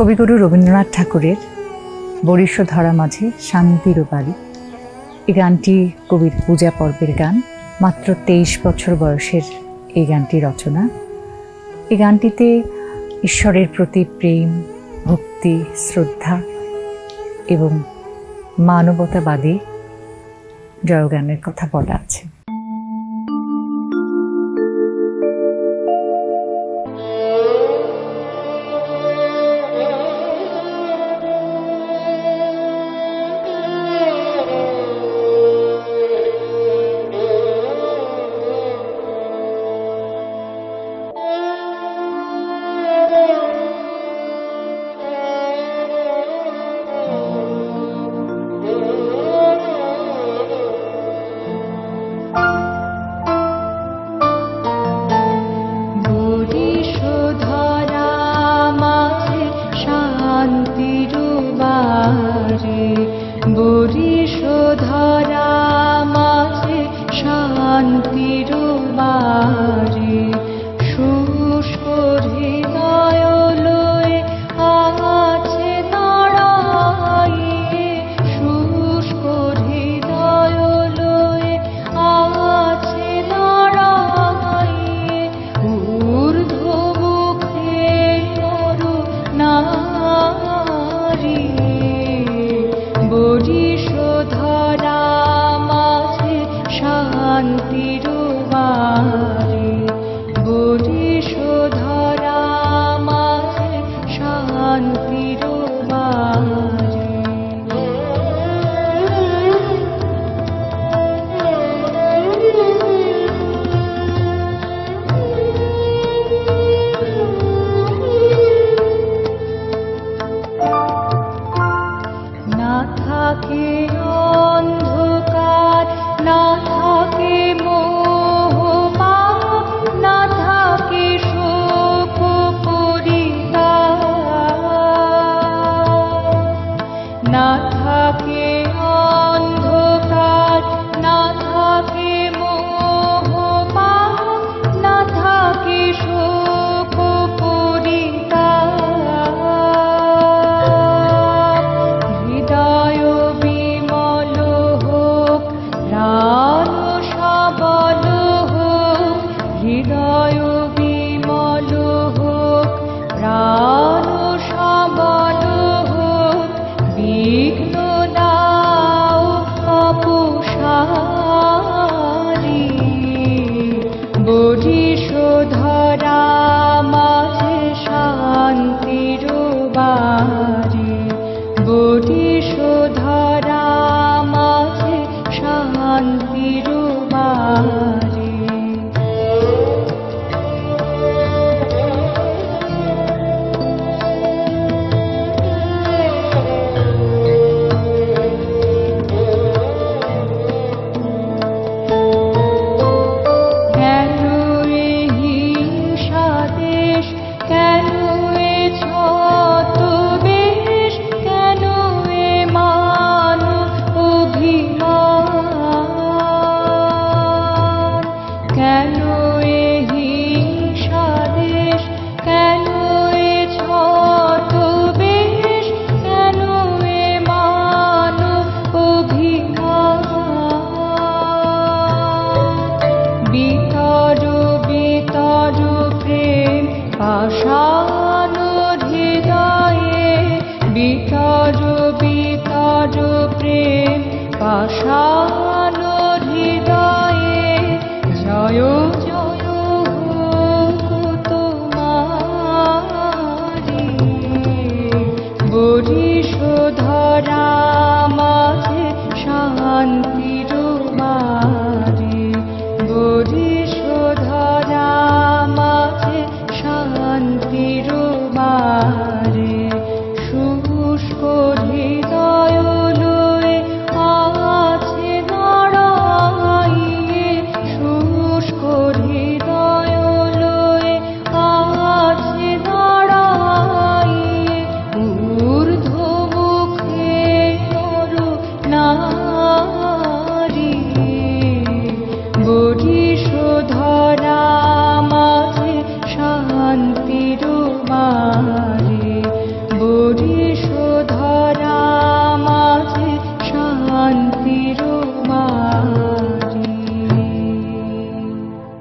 কবিগুরু রবীন্দ্রনাথ ঠাকুরের বরিষ্য ধরা মাঝে শান্তির বাড়ি। এই গানটি কবির পূজা পর্বের গান। মাত্র তেইশ বছর বয়সের এই গানটি রচনা। এই গানটিতে ঈশ্বরের প্রতি প্রেম, ভক্তি, শ্রদ্ধা এবং মানবতাবাদী জয়গানের কথা বলা আছে। see. not Bodhi পাষাণ হৃদয়ে বিতর বিতর প্রেম। পাষাণ হৃদয়ে জয় জয় তোমারি। বরিষ ধরা মাঝে শান্ত